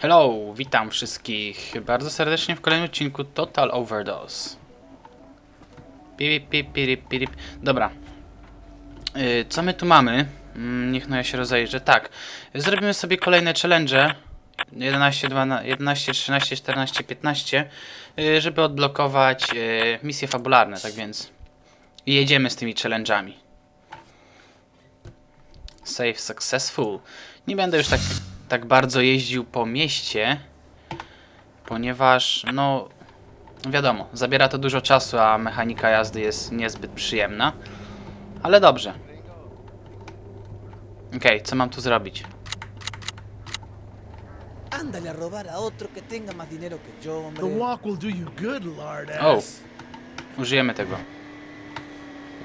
Hello, witam wszystkich bardzo serdecznie w kolejnym odcinku Total Overdose. Pirip, pirip, pirip. Dobra. Yy, co my tu mamy? Mm, niech no ja się rozejrzę. Tak. Zrobimy sobie kolejne challenge. 11, 12, 11, 13, 14, 15. Yy, żeby odblokować yy, misje fabularne, tak więc jedziemy z tymi challenge'ami. Save successful. Nie będę już tak, tak bardzo jeździł po mieście, ponieważ, no, wiadomo, zabiera to dużo czasu, a mechanika jazdy jest niezbyt przyjemna. Ale dobrze. Okej, co mam tu zrobić? Ándale a robar a otro que tenga más dinero que yo, hombre. The walk will do you good, lard Oh, ass. użyjemy tego.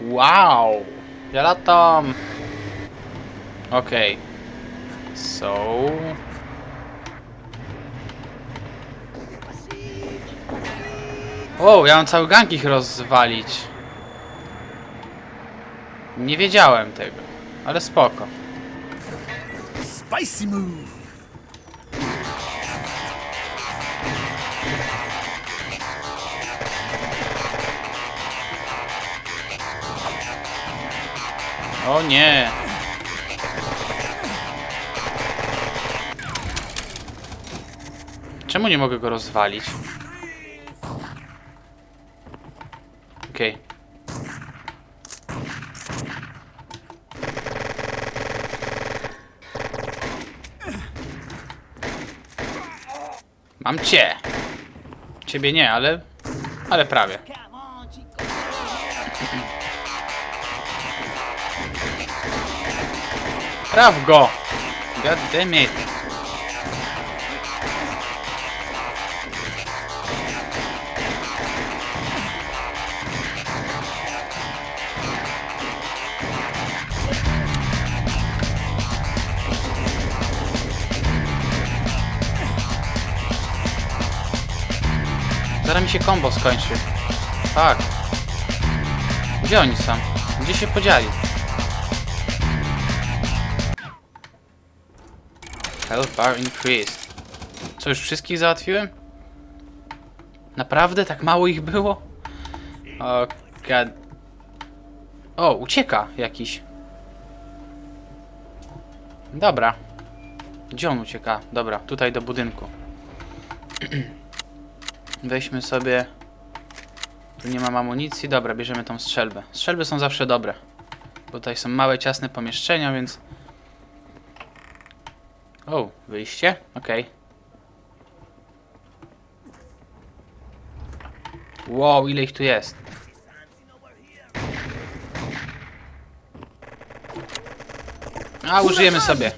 Wow! Ja latam! Okej. So... O, ja mam cały gang ich rozwalić. Nie wiedziałem tego, ale spoko. Spicy move. O nie! Czemu nie mogę go rozwalić? Okej. Mam cię! Ciebie nie, ale... Ale prawie. Traf go! God damn it. Się combo skończy. Tak. Gdzie oni są? Gdzie się podzieli? Health bar increased. Co, już wszystkich załatwiłem? Naprawdę? Tak mało ich było? O, god... O, ucieka jakiś. Dobra. Gdzie on ucieka? Dobra, tutaj do budynku. Weźmy sobie... Tu nie mam amunicji. Dobra, bierzemy tą strzelbę. Strzelby są zawsze dobre. Bo tutaj są małe, ciasne pomieszczenia, więc... O, wyjście? Okej. Wow, ile ich tu jest? A, użyjemy sobie.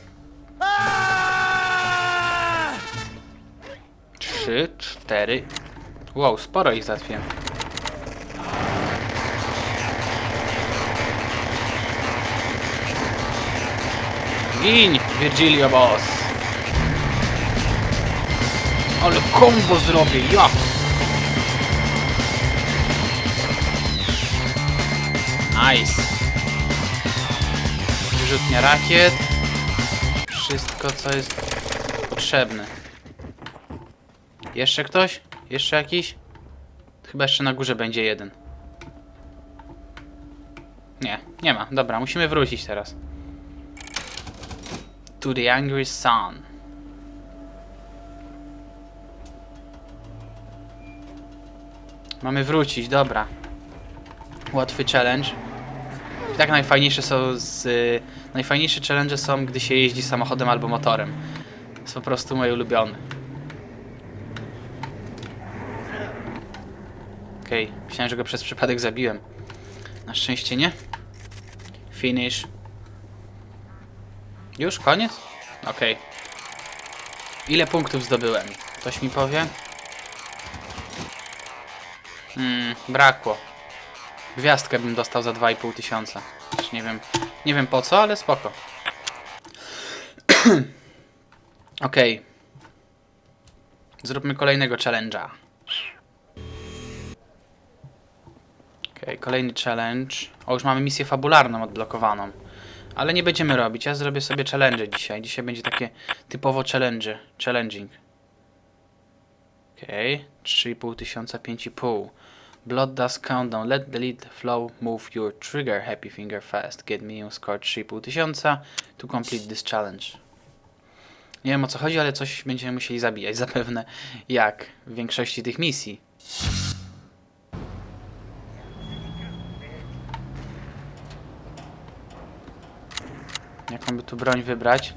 Trzy, cztery. Wow, sporo ich załatwiłem. Gin, Virgilio Boss. Ale kombo zrobię, ja! Nice. Wyrzutnia rakiet. Wszystko, co jest potrzebne. Jeszcze ktoś? Jeszcze jakiś? Chyba jeszcze na górze będzie jeden. Nie, nie ma. Dobra, musimy wrócić teraz. To the Angry Sun. Mamy wrócić, dobra. Łatwy challenge. I tak najfajniejsze są z... y, Najfajniejsze challenge są, gdy się jeździ samochodem albo motorem. Jest po prostu mój ulubiony. Okej, myślałem, że go przez przypadek zabiłem. Na szczęście nie. Finish. Już? Koniec? Okej. Ile punktów zdobyłem? Ktoś mi powie? Hmm, brakło. Gwiazdkę bym dostał za 2,5 tysiąca. Też nie wiem, nie wiem po co, ale spoko. Okej. Zróbmy kolejnego challenge'a. Okej, kolejny challenge. O, już mamy misję fabularną odblokowaną. Ale nie będziemy robić. Ja zrobię sobie challenge dzisiaj. Dzisiaj będzie takie typowo challenge. Challenging. Okej, okay. 3,5 tysiąca, 5,5. Blood Dust Countdown. Let the lead flow move your trigger happy finger fast. Get minimum score 3,5 tysiąca to complete this challenge. Nie wiem o co chodzi, ale coś będziemy musieli zabijać zapewne, jak w większości tych misji. Jaką by tu broń wybrać?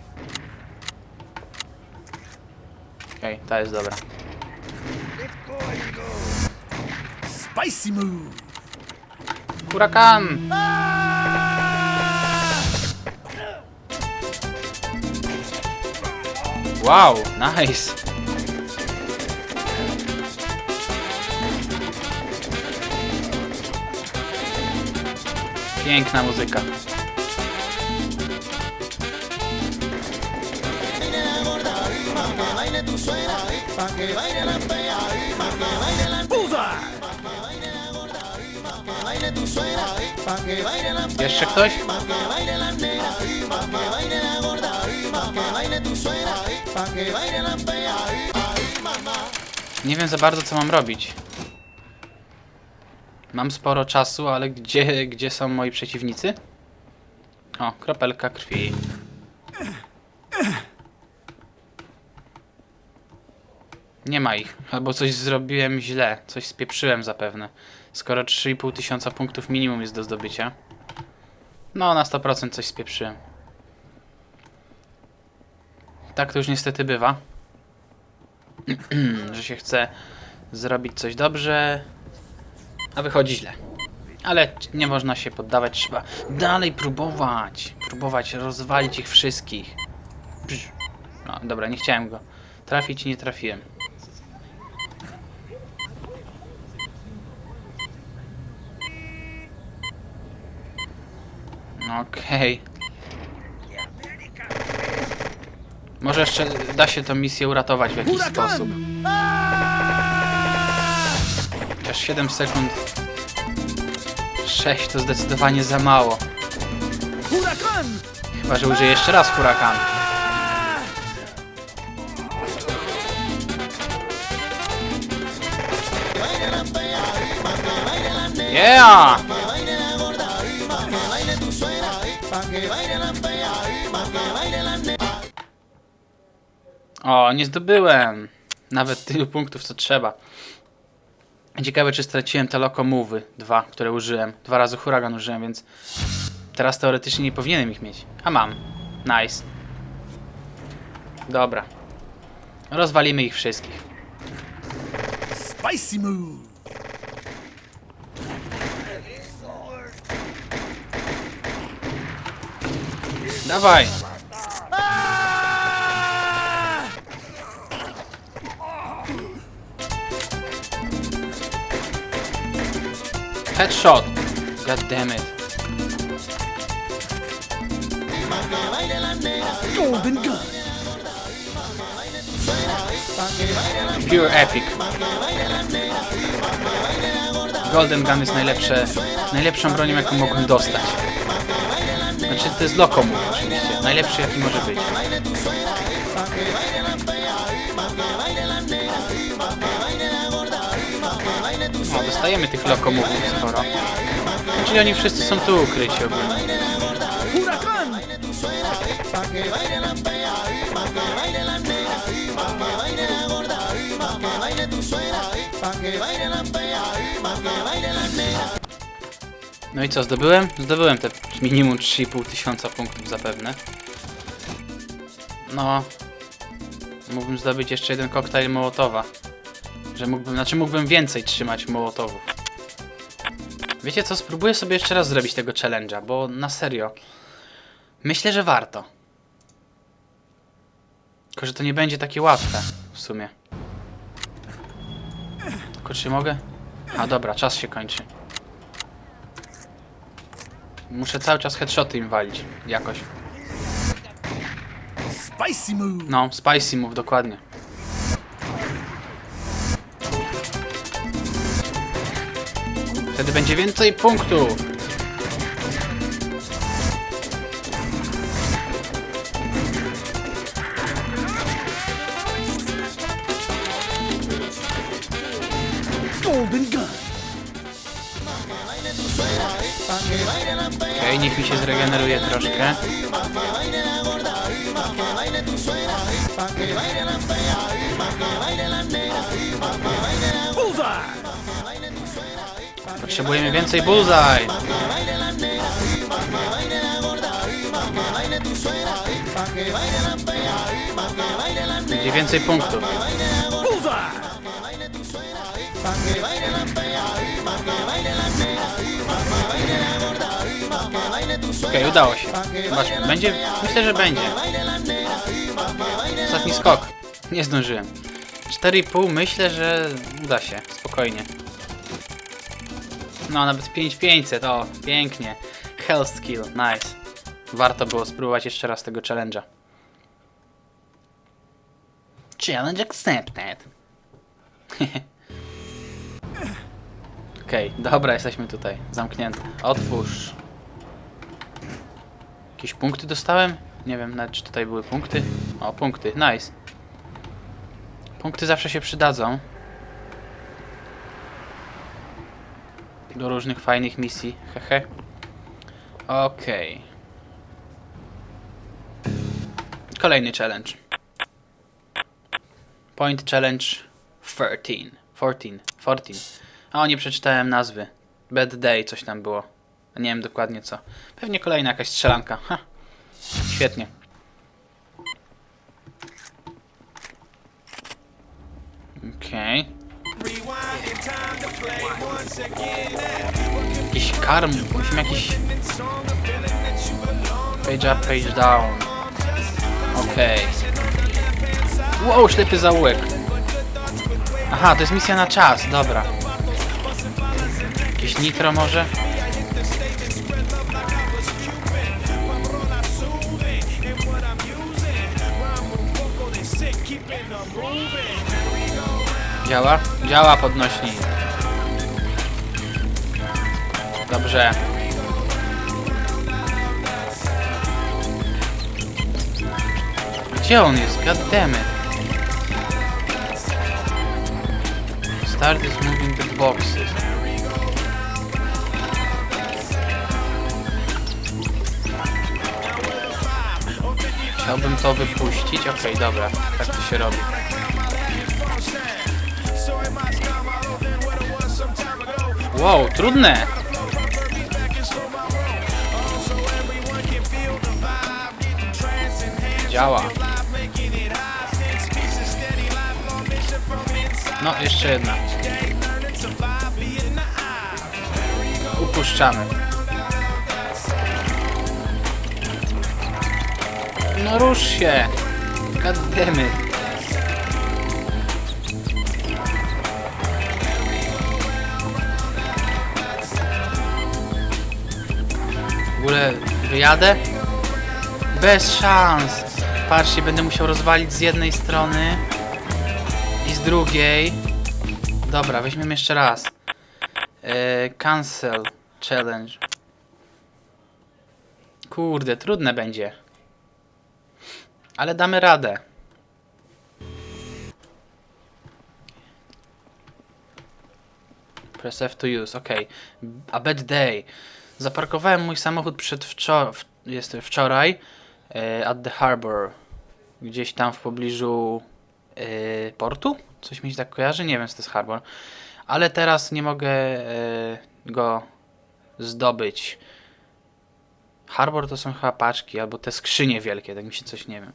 Okej, ta jest dobra. Spicy move. Hurakan! Wow, nice! Piękna muzyka. Bullseye. Jeszcze ktoś? Nie wiem za bardzo co mam robić. Mam sporo czasu, ale gdzie, gdzie są moi przeciwnicy? O, kropelka krwi. Nie ma ich. Albo coś zrobiłem źle. Coś spieprzyłem zapewne. Skoro 3,5 tysiąca punktów minimum jest do zdobycia. No, na 100% coś spieprzyłem. Tak to już niestety bywa. że się chce zrobić coś dobrze, a wychodzi źle. Ale nie można się poddawać, trzeba dalej próbować. Próbować rozwalić ich wszystkich. No, dobra, nie chciałem go trafić i nie trafiłem. Okej. Może jeszcze da się tę misję uratować w jakiś sposób. Chociaż 7 sekund. 6 to zdecydowanie za mało. Chyba, że użyję jeszcze raz hurakan. Yeah! O, nie zdobyłem nawet tylu punktów, co trzeba. Ciekawe, czy straciłem te lokomowy, dwa, które użyłem. Dwa razy huragan użyłem, więc teraz teoretycznie nie powinienem ich mieć. A mam. Nice. Dobra. Rozwalimy ich wszystkich. Spicy move. Dawaj! Headshot! God damn it. Golden gun. Pure epic. Golden Gun jest najlepsze, najlepszą bronią, jaką mogłem dostać. Znaczy, to jest Lokomów oczywiście. Najlepszy, jaki może być. Dostajemy tych Lokomówów sporo. Czyli oni wszyscy są tu ukryci ogólnie. No i co, zdobyłem? Zdobyłem te minimum 3,5 tysiąca punktów zapewne. No. Mógłbym zdobyć jeszcze jeden koktajl Mołotowa. Że mógłbym, znaczy mógłbym więcej trzymać Mołotowów. Wiecie co, spróbuję sobie jeszcze raz zrobić tego challenge'a, bo na serio. Myślę, że warto. Tylko, że to nie będzie takie łatwe w sumie. Tylko czy mogę? A dobra, czas się kończy. Muszę cały czas headshoty im walić. Jakoś. Spicy move. No, spicy move, dokładnie. Wtedy będzie więcej punktów. Golden gun. Okej, niech mi się zregeneruje troszkę. Bullseye. Potrzebujemy więcej bullseye. Będzie więcej punktów. Okej, udało się. Zobaczmy, będzie? Myślę, że będzie. Ostatni skok. Nie zdążyłem. 4,5 myślę, że uda się. Spokojnie. No, nawet 5500, o, pięknie. Health skill, nice. Warto było spróbować jeszcze raz tego challenge'a. Challenge accepted. Okej, dobra, jesteśmy tutaj. Zamknięte. Otwórz. Jakieś punkty dostałem? Nie wiem nawet, czy tutaj były punkty. O, punkty, nice. Punkty zawsze się przydadzą. Do różnych fajnych misji, hehe. Okej. Kolejny challenge. Point challenge 13. 14. 14. O, nie przeczytałem nazwy. Bad Day, coś tam było. Nie wiem dokładnie co. Pewnie kolejna jakaś strzelanka. Ha. Świetnie. Okej. Jakiś karm. Musimy jakiś... Page up, page down. Okej. Wow, ślepy zaułek. Aha, to jest misja na czas, dobra. Jakieś nitro może? Działa? Działa podnośnik. Dobrze. Gdzie on jest? God damn it. Start is moving the boxes. Chciałbym to wypuścić. Okej, dobra. Tak to się robi. Wow, trudne! Działa. No, jeszcze jedna. Upuszczamy. No rusz się! Goddammit. W ogóle wyjadę? Bez szans! Patrzcie, będę musiał rozwalić z jednej strony i z drugiej. Dobra, weźmiemy jeszcze raz. Eee, cancel challenge. Kurde, trudne będzie. Ale damy radę. Press F to use, ok. A bad day. Zaparkowałem mój samochód przed wczor jest wczoraj e, at the harbor. Gdzieś tam w pobliżu e, portu? Coś mi się tak kojarzy? Nie wiem, co to jest harbor. Ale teraz nie mogę e, go zdobyć. Harbor to są chyba paczki, albo te skrzynie wielkie, tak mi się coś nie wiem.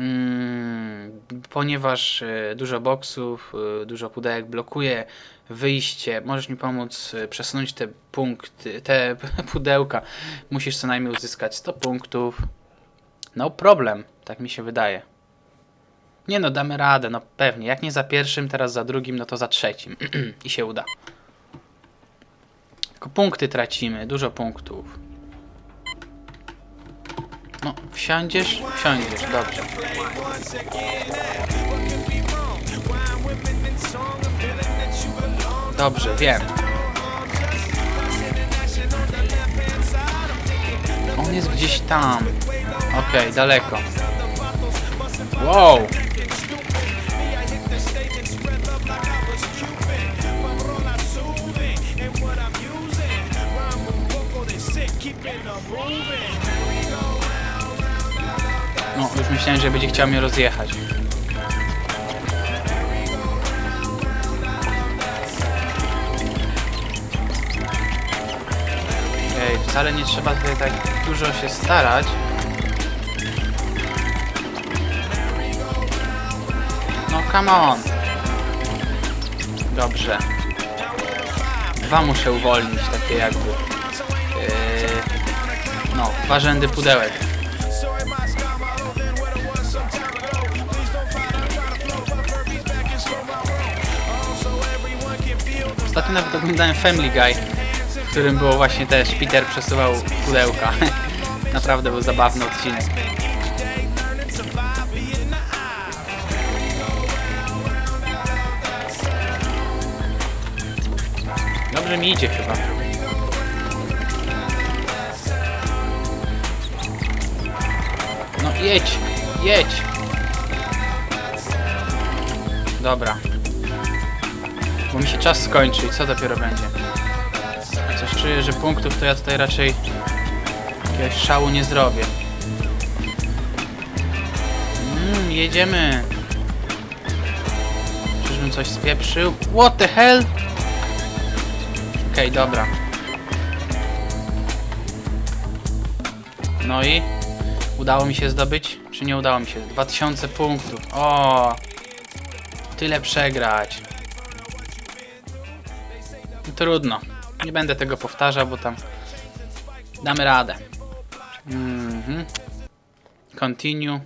Mm, ponieważ e, dużo boksów, e, dużo pudełek blokuje wyjście, możesz mi pomóc e, przesunąć te punkty, te pudełka. Musisz co najmniej uzyskać 100 punktów. No problem, tak mi się wydaje. Nie no, damy radę, no pewnie. Jak nie za pierwszym, teraz za drugim, no to za trzecim. I się uda. Tylko punkty tracimy, dużo punktów. No, wsiądziesz? Wsiądziesz, dobrze. Dobrze, wiem. On jest gdzieś tam. Okej, okay, daleko. Wow! Moving myślałem, że będzie chciał mnie rozjechać. Ej, wcale nie trzeba tutaj tak dużo się starać. No come on. Dobrze. Dwa muszę uwolnić, takie jakby. Yy, no, dwa rzędy pudełek. Ostatnio nawet oglądałem Family Guy, w którym było właśnie też Peter przesuwał pudełka. Naprawdę był zabawny odcinek. Dobrze mi idzie chyba. No jedź, jedź. Dobra. Bo mi się czas skończy i co dopiero będzie? Coś czuję, że punktów to ja tutaj raczej jakiegoś szału nie zrobię. Mmm, jedziemy. Czyżbym coś spieprzył? What the hell? Okej, dobra. No i? Udało mi się zdobyć? Czy nie udało mi się? 2000 punktów. O! Tyle przegrać. Trudno. Nie będę tego powtarzał, bo tam damy radę. Mhm. Continue.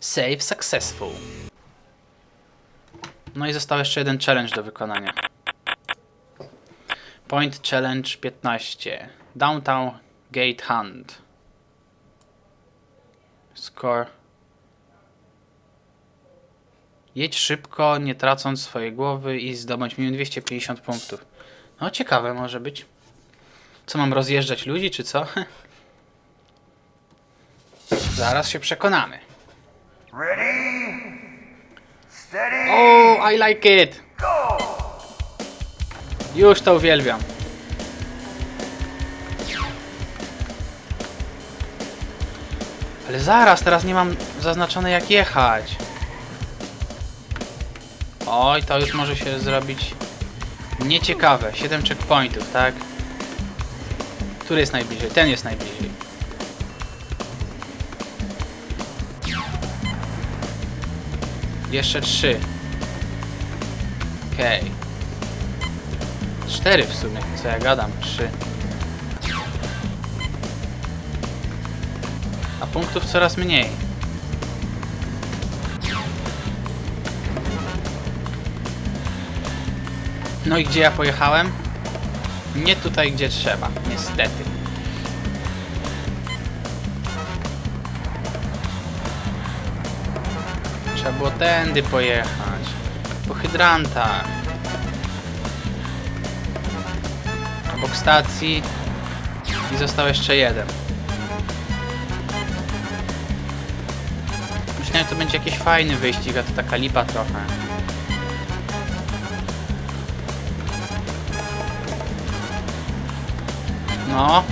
Save successful. No i został jeszcze jeden challenge do wykonania. Point challenge 15. Downtown Gate Hunt. Score. Jedź szybko, nie tracąc swojej głowy i zdobądź minimum 250 punktów. No ciekawe może być. Co mam rozjeżdżać ludzi, czy co? Zaraz się przekonamy. Oh, I like it! Już to uwielbiam. Ale zaraz, teraz nie mam zaznaczone jak jechać. Oj, to już może się zrobić nieciekawe. 7 checkpointów, tak? Który jest najbliżej? Ten jest najbliżej. Jeszcze trzy. Okej. Cztery w sumie. Co ja gadam? Trzy. A punktów coraz mniej. No i gdzie ja pojechałem? Nie tutaj, gdzie trzeba, niestety. Trzeba było tędy pojechać. Po hydrantach. Obok stacji. I został jeszcze jeden. Myślałem, że to będzie jakiś fajny wyścig, a to taka lipa trochę. No.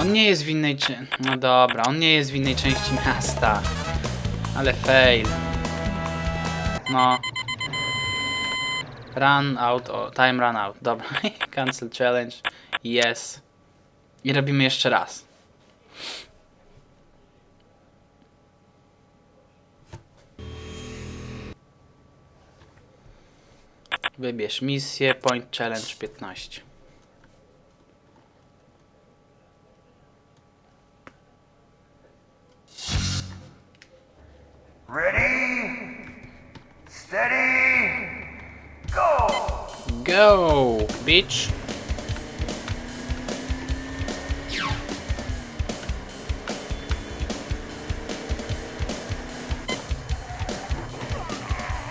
On nie jest w innej. No dobra, on nie jest w innej części miasta. Ale fail. No. Run out, o, time run out. Dobra, cancel challenge. Yes. I robimy jeszcze raz. Wybierz misję, point challenge 15. Bitch!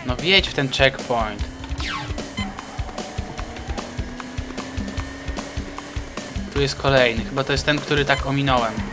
No wjedź w ten checkpoint. Tu jest kolejny. Chyba to jest ten, który tak ominąłem.